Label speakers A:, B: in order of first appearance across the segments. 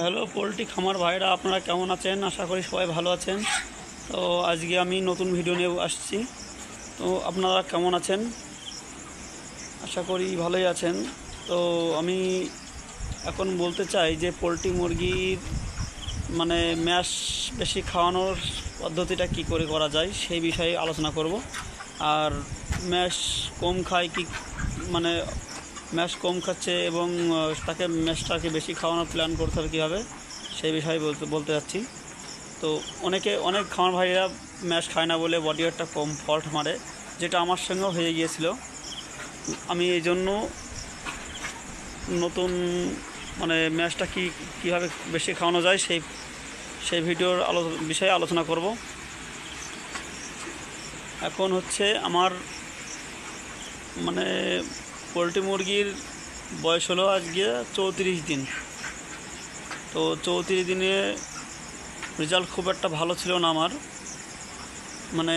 A: Hello poultry খামার ভাইরা, আপনারা কেমন আছেন? আশা করি সবাই ভালো আছেন। তো আজকে আমি নতুন ভিডিও নিয়ে আসছি। তো আপনারা কেমন আছেন? আশা করি ভালোই আছেন। তো আমি এখন বলতে চাই যে পোলট্রি মুরগির মানে ম্যাশ বেশি খাওয়ানোর পদ্ধতিটা কি করে করা যায়, সেই বিষয়ে আলোচনা করব। আর ম্যাশ কম খায় কি মানে ম্যাশ কম খাচ্ছে এবং তাকে ম্যাশটাকে বেশি খাওয়ানোর প্ল্যান করতে হবে কীভাবে, সেই বিষয়ে বলতে বলতে যাচ্ছি। তো অনেকে, অনেক খামার ভাইরা ম্যাশ খায় না বলে বডি ওয়েটটা কম ফল্ট মারে, যেটা আমার সঙ্গেও হয়ে গিয়েছিল। আমি এই জন্য নতুন মানে ম্যাচটা কি, কীভাবে বেশি খাওয়ানো যায় সেই সেই ভিডিওর আলো, বিষয়ে আলোচনা করব। এখন হচ্ছে আমার মানে পোলট্রি মুরগির বয়স হলো আজকে চৌত্রিশ দিন। তো চৌত্রিশ দিনে রেজাল্ট খুব একটা ভালো ছিল না আমার। মানে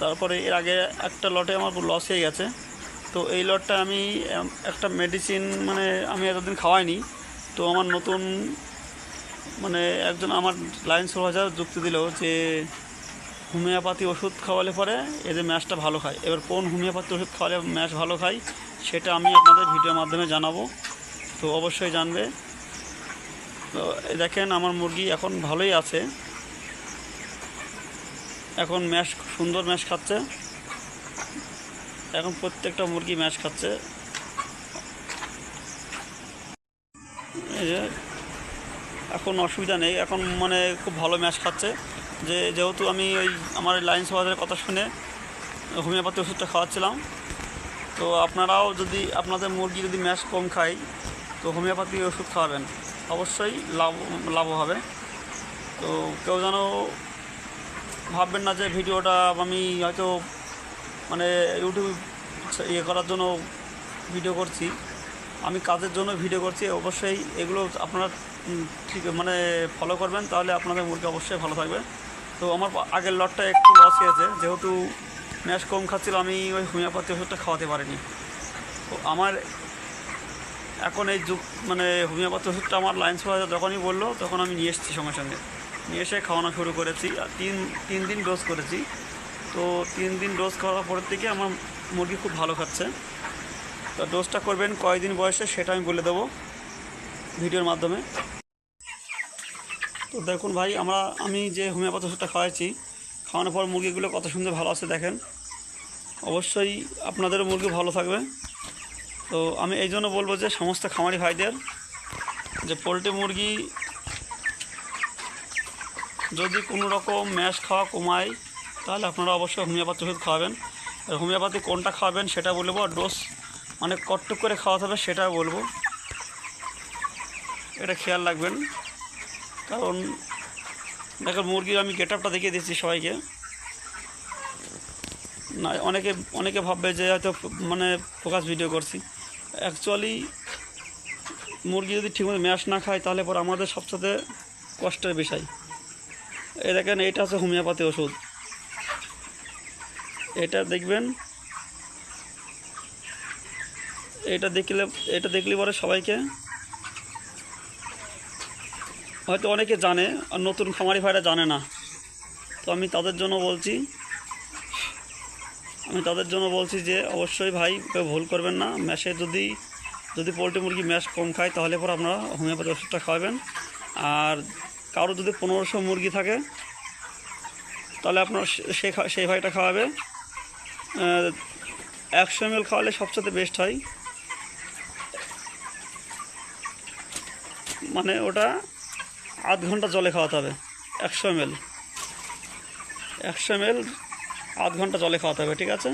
A: তারপরে এর আগে একটা লটে আমার লস হয়ে গেছে। তো এই লটটা আমি, একটা মেডিসিন মানে আমি এতদিন খাওয়াইনি। তো আমার নতুন মানে একজন আমার লাইন সুপারভাইজার যুক্তি দিল যে হোমিওপ্যাথি ওষুধ খাওয়ালে পরে এদের ম্যাশটা ভালো খায়। এবার কোন হোমিওপ্যাথি ওষুধ খাওয়ালে ম্যাশ ভালো খায়, সেটা আমি আপনাদের ভিডিওর মাধ্যমে জানাব। তো অবশ্যই জানবে। তো দেখেন আমার মুরগি এখন ভালোই আছে। এখন ম্যাশ সুন্দর ম্যাশ খাচ্ছে। এখন প্রত্যেকটা মুরগি ম্যাশ খাচ্ছে। এই যে, এখন অসুবিধা নেই। এখন মানে খুব ভালো ম্যাশ খাচ্ছে। যে যেহেতু আমি ওই আমার লাইন সমাজের কথা শুনে হোমিওপ্যাথি ওষুধটা খাওয়াচ্ছিলাম, তো আপনারাও যদি আপনাদের মুরগি যদি ম্যাশ কম খায়, তো হোমিওপ্যাথি ওষুধ খাওয়াবেন। অবশ্যই লাভ লাভ হবে। তো কেউ যেন ভাববেন না যে ভিডিওটা আমি হয়তো মানে ইউটিউব ইয়ে করার জন্য ভিডিও করছি। আমি কাজের জন্য ভিডিও করছি, অবশ্যই এগুলো আপনারা ঠিক মানে ফলো করবেন, তাহলে আপনাদের মুরগি অবশ্যই ভালো থাকবে। তো আমার আগের লটটা একটু লস হয়েছে। যেহেতু ম্যাশ কম খাচ্ছিল, আমি ওই হোমিওপ্যাথি ওষুধটা খাওয়াতে পারিনি। তো আমার এখন এই যুগ মানে হোমিওপ্যাথি ওষুধটা আমার লাইন সুপারভাইজার যখনই বলল, তখন আমি নিয়ে এসেছি সঙ্গে সঙ্গে। নিয়ে এসে খাওয়ানো শুরু করেছি, আর তিন তিন দিন ডোজ করেছি। তো তিন দিন ডোজ খাওয়ার পরের থেকে আমার মুরগি খুব ভালো খাচ্ছে। তো ডোজটা করবেন কয়দিন বয়সে সেটা আমি বলে দেবো ভিডিওর মাধ্যমে। তো দেখুন ভাই, আমরা, আমি যে হোমিওপ্যাথি ওষুধটা খাওয়াইছি, খাওয়ানোর পর মুরগিগুলো কত সুন্দর ভালো আছে দেখেন। অবশ্যই আপনাদেরও মুরগি ভালো থাকবে। তো আমি এই জন্য বলব যে, সমস্ত খামারি ভাইদের, যে পোলট্রি মুরগি, যদি কোনো রকম ম্যাশ খাওয়া কমায়, তাহলে আপনারা অবশ্যই হোমিওপ্যাথি ওষুধ খাওয়াবেন। আর হোমিওপ্যাথি কোনটা খাওয়াবেন সেটা বলব আর ডোজ মানে কটটুক করে খাওয়াতে হবে সেটা বলব। এটা খেয়াল রাখবেন। কারণ দেখেন মুরগির আমি গেট আপটা দেখিয়ে দিচ্ছি সবাইকে। না, অনেকে অনেকে ভাববে যে হয়তো মানে ফোকাস ভিডিও করছি। অ্যাকচুয়ালি, মুরগি যদি ঠিকমতো ম্যাশ না খায়, তাহলে পর আমাদের সবচেয়ে কষ্টের বিষয়। এই দেখেন এটা হচ্ছে হোমিওপ্যাথি ওষুধ। এটা দেখবেন, এটা দেখলে এটা দেখলে পরে সবাইকে হয়তো অনেকে জানে, আর নতুন খামারি ভাইরা জানে না। তো আমি তাদের জন্য বলছি, আমি তাদের জন্য বলছি যে, অবশ্যই ভাই ভুল করবেন না। ম্যাশে যদি যদি পোলট্রি মুরগি ম্যাশ কম খায়, তাহলে পর আপনারা হোমিওপ্যাথি ওষুধটা খাওয়াবেন। আর কারও যদি পনেরোশো মুরগি থাকে, তাহলে আপনার সে- সেই ভাইটা খাওয়াবে। একশো এম খাওয়ালে সবচেয়ে বেস্ট হয়। মানে ওটা আধ ঘণ্টা জলে খাওয়াতে হবে, একশো এম এল একশো এম এল আধ ঘণ্টা জলে খাওয়াতে হবে, ঠিক আছে?